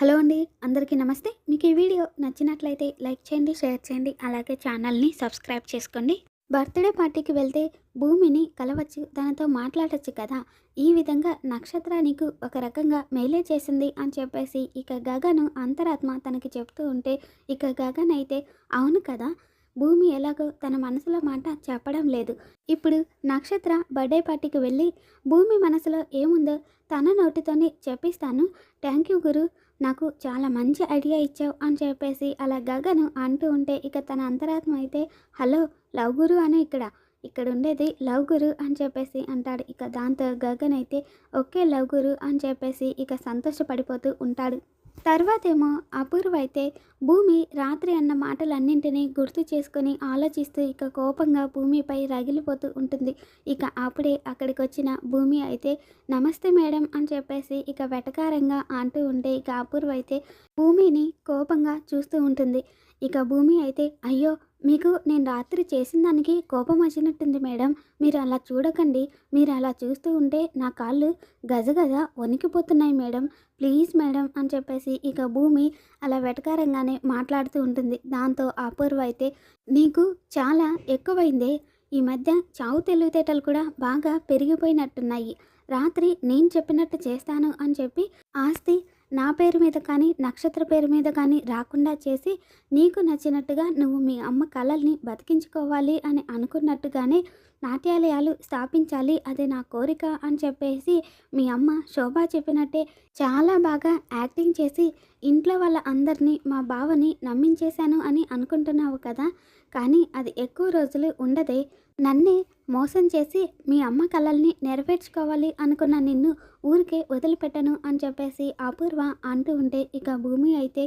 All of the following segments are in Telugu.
హలో అండి అందరికీ నమస్తే. మీకు ఈ వీడియో నచ్చినట్లయితే లైక్ చేయండి షేర్ చేయండి అలాగే ఛానల్ని సబ్స్క్రైబ్ చేసుకోండి. బర్త్డే పార్టీకి వెళ్తే భూమిని కలవచ్చు దానితో మాట్లాడచ్చు కదా. ఈ విధంగా నక్షత్ర నీకు ఒక రకంగా మేలే చేసింది అని చెప్పేసి ఇక గగను అంతరాత్మ తనకి చెప్తూ ఉంటే ఇక గగన్ అయితే అవును కదా భూమి ఎలాగో తన మనసులో మాట చెప్పడం లేదు. ఇప్పుడు నక్షత్ర బర్త్డే పార్టీకి వెళ్ళి భూమి మనసులో ఏముందో తన నోటితోనే చెప్పిస్తాను. థ్యాంక్ యూ గురు నాకు చాలా మంచి ఐడియా ఇచ్చావు అని చెప్పేసి అలా గగను అంటూ ఉంటే ఇక తన అంతరాత్మ అయితే హలో లవ్ గురు అని ఇక్కడ. ఇక్కడ ఉండేది లవ్ గురు అని చెప్పేసి అంటాడు. ఇక దాంతో గగన్ అయితే ఓకే లవ్ గురు అని చెప్పేసి ఇక సంతోషపడిపోతూ ఉంటాడు. తర్వాతేమో అపూర్వ అయితే భూమి రాత్రి అన్న మాటలన్నింటినీ గుర్తు చేసుకొని ఆలోచిస్తూ ఇక కోపంగా భూమిపై రగిలిపోతూ ఉంటుంది. ఇక అప్పుడే అక్కడికి వచ్చిన భూమి అయితే నమస్తే మేడం అని చెప్పేసి ఇక వెటకారంగా అంటూ ఉంటే ఇక అపూర్వ అయితే భూమిని కోపంగా చూస్తూ ఉంటుంది. ఇక భూమి అయితే అయ్యో మీకు నేను రాత్రి చేసిన దానికి కోపం వచ్చినట్టుంది మేడం. మీరు అలా చూడకండి. మీరు అలా చూస్తూ ఉంటే నా కాళ్ళు గజగజ వణికిపోతున్నాయి మేడం. ప్లీజ్ మేడం అని చెప్పేసి ఇక భూమి అలా వెటకారంగానే మాట్లాడుతూ ఉంటుంది. దాంతో అపూర్వ అయితే నీకు చాలా ఎక్కువైందే. ఈ మధ్య చావు తెలివితేటలు కూడా బాగా పెరిగిపోయినట్టున్నాయి. రాత్రి నేను చెప్పినట్టు చేస్తాను అని చెప్పి ఆస్తి నా పేరు మీద కానీ నక్షత్ర పేరు మీద కానీ రాకుండా చేసి నీకు నచ్చినట్టుగా నువ్వు మీ అమ్మ కళల్ని బతికించుకోవాలి అని అనుకున్నట్టుగానే నాట్యాలయాలు స్థాపించాలి అదే నా కోరిక అని చెప్పేసి మీ అమ్మ శోభ చెప్పినట్టే చాలా బాగా యాక్టింగ్ చేసి ఇంట్లో వాళ్ళ అందరినీ మా బావని నమ్మించేశాను అని అనుకుంటున్నావు కదా. కానీ అది ఎక్కువ రోజులు ఉండదే. నన్నే మోసం చేసి మీ అమ్మ కళల్ని నెరవేర్చుకోవాలి అనుకున్న నిన్ను ఊరికే వదిలిపెట్టను అని చెప్పేసి అపూర్వ అంటూ ఉంటే ఇక భూమి అయితే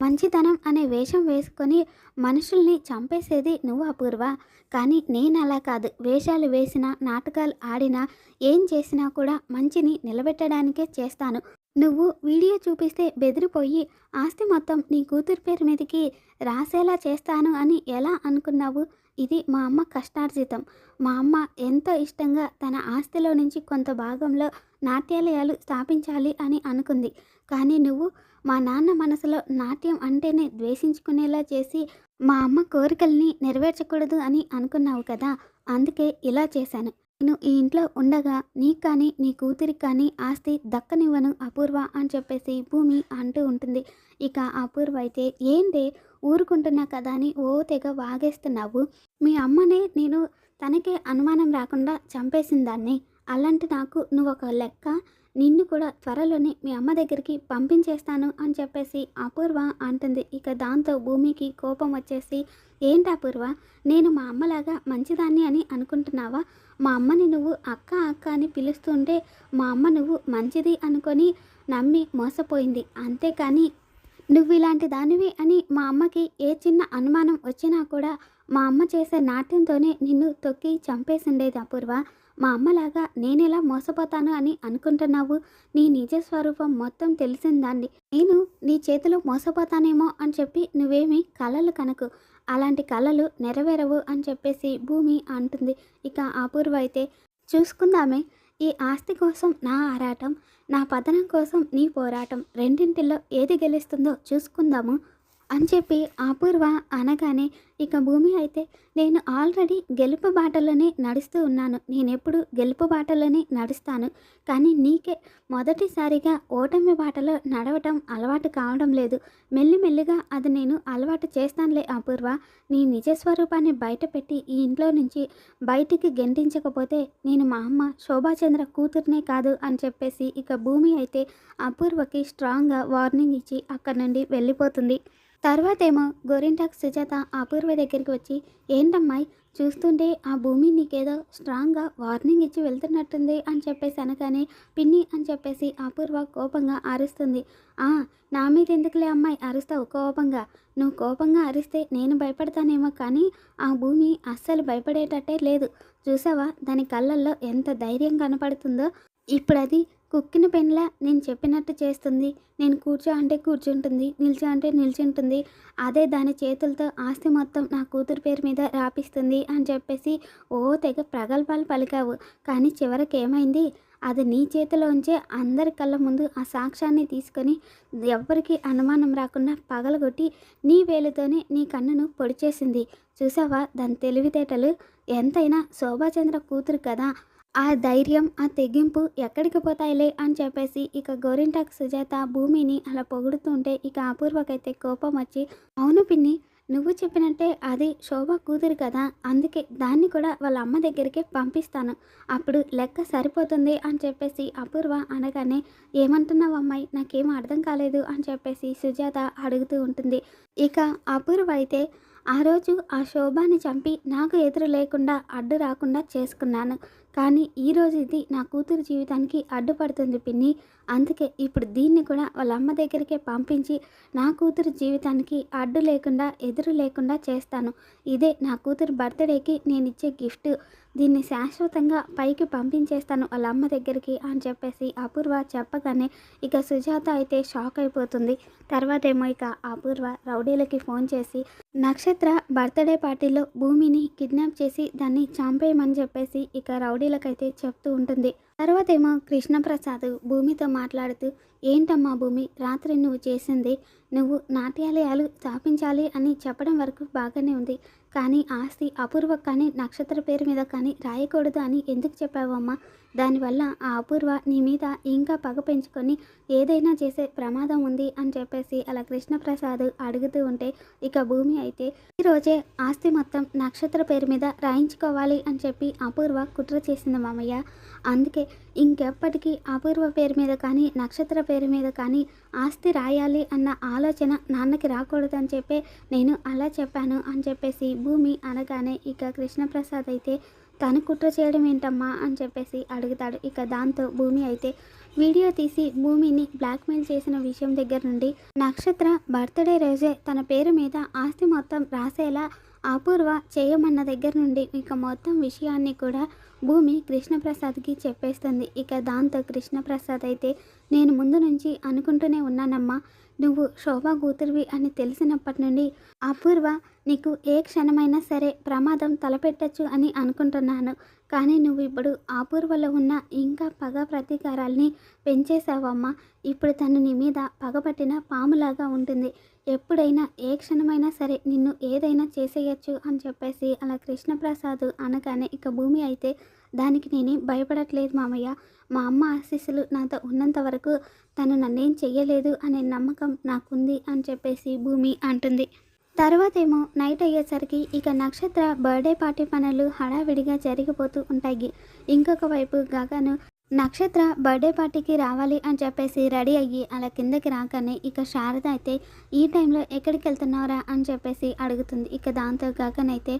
మంచితనం అనే వేషం వేసుకొని మనుషుల్ని చంపేసేది నువ్వు అపూర్వ. కానీ నేను అలా కాదు. వేషాలు వేసినా నాటకాలు ఆడినా ఏం చేసినా కూడా మంచిని నిలబెట్టడానికే చేస్తాను. నువ్వు వీడియో చూపిస్తే బెదిరిపోయి ఆస్తి మొత్తం నీ కూతురు పేరు మీదకి రాసేలా చేస్తాను అని ఎలా అనుకున్నావు? ఇది మా అమ్మ కష్టార్జితం. మా అమ్మ ఎంతో ఇష్టంగా తన ఆస్తిలో నుంచి కొంత భాగంలో నాట్యాలయాలు స్థాపించాలి అని అనుకుంది. కానీ నువ్వు మా నాన్న మనసులో నాట్యం అంటేనే ద్వేషించుకునేలా చేసి మా అమ్మ కోరికల్ని నెరవేర్చకూడదు అని అనుకున్నావు కదా అందుకే ఇలా చేశాను. నేను ఈ ఇంట్లో ఉండగా నీకు కానీ నీ కూతురికి కానీ ఆస్తి దక్కనివ్వను అపూర్వ అని చెప్పేసి భూమి అంటూ ఉంటుంది. ఇక అపూర్వ అయితే ఏందే? ఊరుకుంటున్నా కదా అని ఓ తెగ వాగేస్తున్నావు. మీ అమ్మనే నేను తనకే అనుమానం రాకుండా చంపేసిన దాన్ని అలాంటి నాకు నువ్వు ఒక లెక్క నిన్ను కూడా త్వరలోనే మీ అమ్మ దగ్గరికి పంపించేస్తాను అని చెప్పేసి అపూర్వ అంటుంది. ఇక దాంతో భూమికి కోపం వచ్చేసి ఏంటి అపూర్వ? నేను మా అమ్మలాగా మంచిదాన్ని అని అనుకుంటున్నావా? మా అమ్మని నువ్వు అక్క అక్క అని పిలుస్తుంటే మా అమ్మ నువ్వు మంచిది అనుకొని నమ్మి మోసపోయింది. అంతేకాని నువ్వు ఇలాంటి దానివి అని మా అమ్మకి ఏ చిన్న అనుమానం వచ్చినా కూడా మా అమ్మ చేసే నాట్యంతోనే నిన్ను తొక్కి చంపేసిండేది అపూర్వ. మా అమ్మలాగా నేనెలా మోసపోతాను అని అనుకుంటున్నావు? నీ నిజ స్వరూపం మొత్తం తెలిసిందాన్ని నేను నీ చేతిలో మోసపోతానేమో అని చెప్పి నువ్వేమి కలలు కనకు. అలాంటి కళలు నెరవేరవు అని చెప్పేసి భూమి అంటుంది. ఇక అపూర్వ అయితే చూసుకుందామే. ఈ ఆస్తి కోసం నా ఆరాటం నా పతనం కోసం నీ పోరాటం రెండింటిలో ఏది గెలుస్తుందో చూసుకుందాము. అని చెప్పి అపూర్వ అనగానే ఇక భూమి అయితే నేను ఆల్రెడీ గెలుపు బాటలోనే నడుస్తూ ఉన్నాను. నేనెప్పుడు గెలుపు బాటలోనే నడుస్తాను. కానీ నీకే మొదటిసారిగా ఓటమి బాటలో నడవటం అలవాటు కావడం లేదు. మెల్లిమెల్లిగా అది నేను అలవాటు చేస్తానులే అపూర్వ. నీ నిజ స్వరూపాన్ని బయటపెట్టి ఈ ఇంట్లో నుంచి బయటికి గెంటించకపోతే నేను మా అమ్మ శోభాచంద్ర కూతురునే కాదు అని చెప్పేసి ఇక భూమి అయితే అపూర్వకి స్ట్రాంగ్గా వార్నింగ్ ఇచ్చి అక్కడి నుండి వెళ్ళిపోతుంది. తర్వాతేమో గోరింటాక్ సుజాత అపూర్వ దగ్గరికి వచ్చి ఏంటమ్మాయి చూస్తుంటే ఆ భూమి నీకేదో స్ట్రాంగ్గా వార్నింగ్ ఇచ్చి వెళ్తున్నట్టుంది అని చెప్పేసి అనగానే పిన్ని అని చెప్పేసి అపూర్వ కోపంగా అరుస్తుంది. ఆ నా మీద ఎందుకులే అమ్మాయి అరుస్తావు కోపంగా? నువ్వు కోపంగా అరిస్తే నేను భయపడతానేమో కానీ ఆ భూమి అస్సలు భయపడేటట్టే లేదు. చూసావా? దాని కళ్ళల్లో ఎంత ధైర్యం కనపడుతుందో. ఇప్పుడు అది కుక్కిన పెన్లా నేను చెప్పినట్టు చేస్తుంది. నేను కూర్చో అంటే కూర్చుంటుంది. నిల్చో అంటే నిల్చుంటుంది. అదే దాని చేతులతో ఆస్తి మొత్తం నా కూతురు పేరు మీద రాపిస్తుంది అని చెప్పేసి ఓ తెగ ప్రగల్భాలు పలికావు. కానీ చివరికి ఏమైంది? అది నీ చేతిలోంచే అందరి కళ్ళ ముందు ఆ సాక్ష్యాన్ని తీసుకొని ఎవ్వరికి అనుమానం రాకుండా పగలగొట్టి నీ వేలుతోనే నీ కన్నును పొడిచేసింది. చూసావా? దాని తెలివితేటలు. ఎంతైనా శోభాచంద్ర కూతురు కదా. ఆ ధైర్యం ఆ తెగింపు ఎక్కడికి పోతాయిలే అని చెప్పేసి ఇక గోరింటాకు సుజాత భూమిని అలా పొగుడుతుంటే ఇక అపూర్వకైతే కోపం వచ్చి అవును పిన్ని నువ్వు చెప్పినట్టే అది శోభ కూతురు కదా అందుకే దాన్ని కూడా వాళ్ళ అమ్మ దగ్గరికి పంపిస్తాను. అప్పుడు లెక్క సరిపోతుంది అని చెప్పేసి అపూర్వ అనగానే ఏమంటున్నావు అమ్మాయి? నాకేం అర్థం కాలేదు అని చెప్పేసి సుజాత అడుగుతూ ఉంటుంది. ఇక అపూర్వ అయితే ఆ రోజు ఆ శోభాని చంపి నాకు ఎదురు లేకుండా అడ్డు రాకుండా చేసుకున్నాను. కానీ ఈరోజు ఇది నా కూతురు జీవితానికి అడ్డుపడుతుంది పిన్ని. అందుకే ఇప్పుడు దీన్ని కూడా వాళ్ళ అమ్మ దగ్గరికే పంపించి నా కూతురు జీవితానికి అడ్డు లేకుండా ఎదురు లేకుండా చేస్తాను. ఇదే నా కూతురు బర్త్డేకి నేను ఇచ్చే గిఫ్ట్. దీన్ని శాశ్వతంగా పైకి పంపించేస్తాను వాళ్ళ అమ్మ దగ్గరికి అని చెప్పేసి అపూర్వ చెప్పగానే ఇక సుజాత అయితే షాక్ అయిపోతుంది. తర్వాత ఏమో ఇక అపూర్వ రౌడీలకి ఫోన్ చేసి నక్షత్ర బర్త్డే పార్టీలో భూమిని కిడ్నాప్ చేసి దాన్ని చంపేయమని చెప్పేసి ఇక రౌడీలకైతే చెప్తూ ఉంటుంది. తర్వాత ఏమో కృష్ణప్రసాద్ భూమితో మాట్లాడుతూ ఏంటమ్మా భూమి? రాత్రి నువ్వు చేసింది నువ్వు నాట్యాలయాలు స్థాపించాలి అని చెప్పడం వరకు బాగానే ఉంది. కానీ ఆస్తి అపూర్వ కానీ నక్షత్ర పేరు మీద కానీ రాయకూడదు అని ఎందుకు చెప్పావమ్మా? దానివల్ల ఆ అపూర్వ నీ మీద ఇంకా పగ పెంచుకొని ఏదైనా చేసే ప్రమాదం ఉంది అని చెప్పేసి అలా కృష్ణప్రసాద్ అడుగుతూ ఉంటే ఇక భూమి అయితే ఈరోజే ఆస్తి మొత్తం నక్షత్ర పేరు మీద రాయించుకోవాలి అని చెప్పి అపూర్వ కుట్ర చేసింది మామయ్య. అందుకే ఇంకెప్పటికీ అపూర్వ పేరు మీద కానీ నక్షత్ర పేరు మీద కానీ ఆస్తి రాయాలి అన్న ఆలోచన నాన్నకి రాకూడదని చెప్పే నేను అలా చెప్పాను అని చెప్పేసి భూమి అనగానే ఇక కృష్ణప్రసాద్ అయితే తను కుట్ర చేయడం ఏంటమ్మా అని చెప్పేసి అడుగుతాడు. ఇక దాంతో భూమి అయితే వీడియో తీసి భూమిని బ్లాక్మెయిల్ చేసిన విషయం దగ్గర నుండి నక్షత్ర బర్త్డే రోజే తన పేరు మీద ఆస్తి మొత్తం రాసేలా అపూర్వ చేయమన్న దగ్గర నుండి ఇక మొత్తం విషయాన్ని కూడా భూమి కృష్ణప్రసాద్కి చెప్పేస్తుంది. ఇక దాంతో కృష్ణప్రసాద్ అయితే నేను ముందు నుంచి అనుకుంటూనే ఉన్నానమ్మా. నువ్వు శోభా కూతురివి అని తెలిసినప్పటి నుండి అపూర్వ నీకు ఏ క్షణమైనా సరే ప్రమాదం తలపెట్టచ్చు అని అనుకుంటున్నాను. కానీ నువ్వు ఇప్పుడు అపూర్వలో ఉన్న ఇంకా పగ ప్రతీకారాల్ని పెంచేశావమ్మా. ఇప్పుడు తను నీ మీద పగపట్టిన పాములాగా ఉంటుంది. ఎప్పుడైనా ఏ క్షణమైనా సరే నిన్ను ఏదైనా చేసేయచ్చు అని చెప్పేసి అలా కృష్ణప్రసాద్ అనగానే ఇక భూమి అయితే దానికి నేనేం భయపడట్లేదు మామయ్య. మా అమ్మ ఆశీస్సులు నాతో ఉన్నంత వరకు తను నన్నేం చెయ్యలేదు అనే నమ్మకం నాకుంది అని చెప్పేసి భూమి అంటుంది. తర్వాత ఏమో నైట్ అయ్యేసరికి ఇక నక్షత్ర బర్త్డే పార్టీ పనులు హడావిడిగా జరిగిపోతూ ఉంటాయి. ఇంకొక వైపు గగను నక్షత్ర బర్త్డే పార్టీకి రావాలి అని చెప్పేసి రెడీ అయ్యి అలా కిందకి రాగానే ఇక శారద అయితే ఈ టైంలో ఎక్కడికి వెళ్తున్నారా అని చెప్పేసి అడుగుతుంది. ఇక దాంతో గగన్ అయితే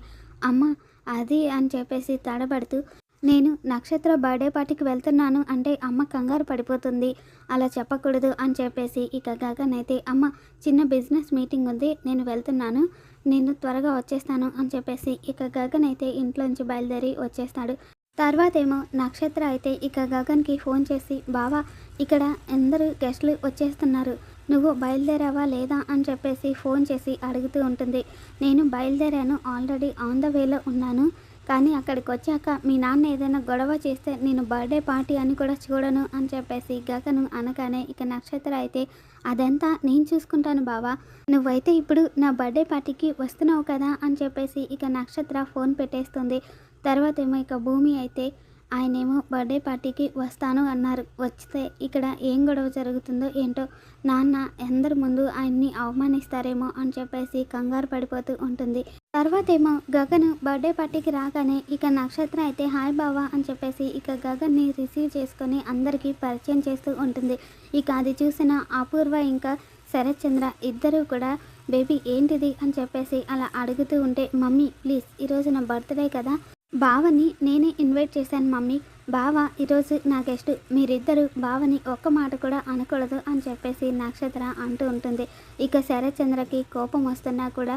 అమ్మ అది అని చెప్పేసి తడబడుతూ నేను నక్షత్ర బర్త్డే పార్టీకి వెళ్తున్నాను అంటే అమ్మ కంగారు పడిపోతుంది. అలా చెప్పకూడదు అని చెప్పేసి ఇక గగన్ అయితే అమ్మ చిన్న బిజినెస్ మీటింగ్ ఉంది నేను వెళ్తున్నాను. నేను త్వరగా వచ్చేస్తాను అని చెప్పేసి ఇక గగన్ అయితే ఇంట్లోంచి బయలుదేరి వచ్చేస్తాడు. తర్వాత ఏమో నక్షత్ర అయితే ఇక గగన్కి ఫోన్ చేసి బావా ఇక్కడ అందరూ గెస్టులు వచ్చేస్తున్నారు. నువ్వు బయలుదేరావా లేదా? అని చెప్పేసి ఫోన్ చేసి అడుగుతూ ఉంటుంది. నేను బయలుదేరాను ఆల్రెడీ ఆన్ ద వేలో ఉన్నాను. కానీ అక్కడికి వచ్చాక మీ నాన్న ఏదైనా గొడవ చేస్తే నేను బర్త్డే పార్టీ అని కూడా చూడను అని చెప్పేసి గగను అనగానే ఇక నక్షత్ర అయితే అదంతా నేను చూసుకుంటాను బావా. నువ్వైతే ఇప్పుడు నా బర్త్డే పార్టీకి వస్తున్నావు కదా? అని చెప్పేసి ఇక నక్షత్ర ఫోన్ పెట్టేస్తుంది. తర్వాత ఏమో ఇక భూమి అయితే ఆయనేమో బర్త్డే పార్టీకి వస్తాను అన్నారు. వస్తే ఇక్కడ ఏం గొడవ జరుగుతుందో ఏంటో నాన్న అందరి ముందు ఆయన్ని అవమానిస్తారేమో అని చెప్పేసి కంగారు పడిపోతూ ఉంటుంది. తర్వాత ఏమో గగన్ బర్త్డే పార్టీకి రాగానే ఇక నక్షత్ర అయితే హాయ్ బావా అని చెప్పేసి ఇక గగన్ని రిసీవ్ చేసుకొని అందరికీ పరిచయం చేస్తూ ఉంటుంది. ఇక అది చూసిన అపూర్వ ఇంకా శరత్ చంద్ర ఇద్దరూ కూడా బేబీ ఏంటిది? అని చెప్పేసి అలా అడుగుతూ ఉంటే మమ్మీ ప్లీజ్ ఈరోజు నా బర్త్డే కదా. బావని నేనే ఇన్వైట్ చేశాను మమ్మీ. బావ ఈరోజు నా గెస్ట్. మీరిద్దరూ బావని ఒక్క మాట కూడా అనకూడదు అని చెప్పేసి నక్షత్ర అంటూ ఉంటుంది. ఇక శరత్చంద్రకి కోపం వస్తున్నా కూడా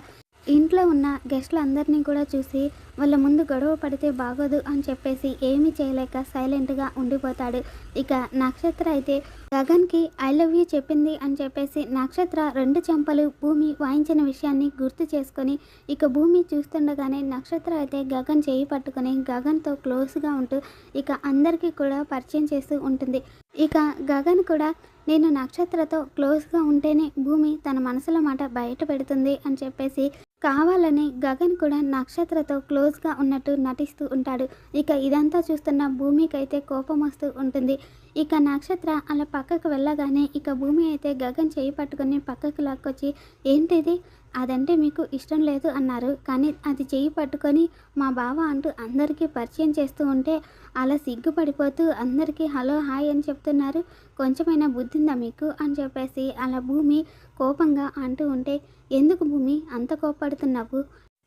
ఇంట్లో ఉన్న గెస్టులందరినీ కూడా చూసి వాళ్ళ ముందు గొడవ పడితే బాగోదు అని చెప్పేసి ఏమీ చేయలేక సైలెంట్గా ఉండిపోతాడు. ఇక నక్షత్ర అయితే గగన్కి ఐ లవ్ యూ చెప్పింది అని చెప్పేసి నక్షత్ర రెండు చెంపలు భూమి వాయించిన విషయాన్ని గుర్తు చేసుకొని ఇక భూమి చూస్తుండగానే నక్షత్ర అయితే గగన్ చేయి పట్టుకొని గగన్తో క్లోజ్గా ఉంటూ ఇక అందరికీ కూడా పరిచయం చేస్తూ ఉంటుంది. ఇక గగన్ కూడా నేను నక్షత్రతో క్లోజ్గా ఉంటేనే భూమి తన మనసులో మాట బయట పెడుతుంది అని చెప్పేసి కావాలని గగన్ కూడా నక్షత్రతో క్లోజ్గా ఉన్నట్టు నటిస్తూ ఉంటాడు. ఇక ఇదంతా చూస్తున్న భూమికి అయితే కోపం వస్తూ ఉంటుంది. ఇక నక్షత్ర అలా పక్కకు వెళ్ళగానే ఇక భూమి అయితే గగన్ చేయి పట్టుకొని పక్కకు లాక్కొచ్చి ఏంటిది? అదంటే మీకు ఇష్టం లేదు అన్నారు. కానీ అది చేయి పట్టుకొని మా బావ అంటూ అందరికీ పరిచయం చేస్తూ ఉంటే అలా సిగ్గుపడిపోతూ అందరికీ హలో హాయ్ అని చెప్తున్నారు. కొంచెమైనా బుద్ధిందా మీకు అని చెప్పేసి అలా భూమి కోపంగా అంటూ ఉంటే ఎందుకు భూమి అంత కోపడుతున్నావు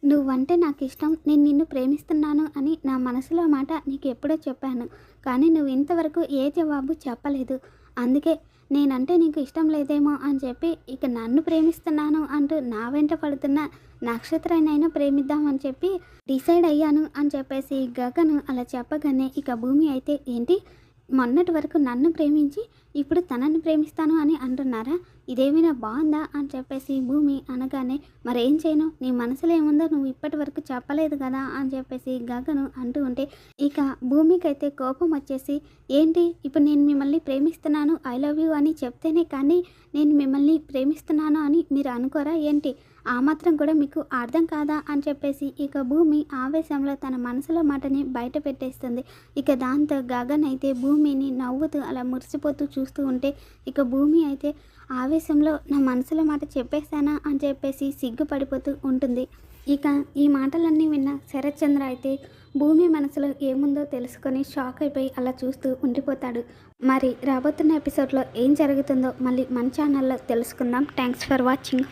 నువ్వంటే నాకు ఇష్టం నేను నిన్ను ప్రేమిస్తున్నాను అని నా మనసులో మాట నీకు ఎప్పుడో చెప్పాను. కానీ నువ్వు ఇంతవరకు ఏ జవాబు చెప్పలేదు. అందుకే నేనంటే నీకు ఇష్టం లేదేమో అని చెప్పి ఇక నన్ను ప్రేమిస్తున్నాను అంటూ నా వెంట పడుతున్న నక్షత్రాన్నైనా ప్రేమిద్దామని చెప్పి డిసైడ్ అయ్యాను అని చెప్పేసి గగను అలా చెప్పగానే ఇక భూమి అయితే ఏంటి? మొన్నటి వరకు నన్ను ప్రేమించి ఇప్పుడు తనని ప్రేమిస్తాను అని అంటున్నారా? ఇదేమైనా బాగుందా అని చెప్పేసి భూమి అనగానే మరేం చేయను? నీ మనసులో ఏముందో నువ్వు ఇప్పటి వరకు చెప్పలేదు కదా? అని చెప్పేసి గగను అంటూ ఉంటే ఇక భూమికి అయితే కోపం వచ్చేసి ఏంటి? ఇప్పుడు నేను మిమ్మల్ని ప్రేమిస్తున్నాను ఐ లవ్ యూ అని చెప్తేనే కానీ నేను మిమ్మల్ని ప్రేమిస్తున్నాను అని మీరు అనుకోరా? ఏంటి? ఆ మాత్రం కూడా మీకు అర్థం కాదా అని చెప్పేసి ఇక భూమి ఆవేశంలో తన మనసులో మాటని బయట పెట్టేస్తుంది. ఇక దాంతో గగన్ అయితే భూమిని నవ్వుతూ అలా మురిసిపోతూ చూస్తూ ఉంటే ఇక భూమి అయితే ఆవేశంలో నా మనసులో మాట చెప్పేశానా అని చెప్పేసి సిగ్గుపడిపోతూ ఉంటుంది. ఇక ఈ మాటలన్నీ విన్న శరత్చంద్ర అయితే భూమి మనసులో ఏముందో తెలుసుకొని షాక్ అయిపోయి అలా చూస్తూ ఉండిపోతాడు. మరి రాబోతున్న ఎపిసోడ్లో ఏం జరుగుతుందో మళ్ళీ మన ఛానల్లో తెలుసుకుందాం. Thanks for watching.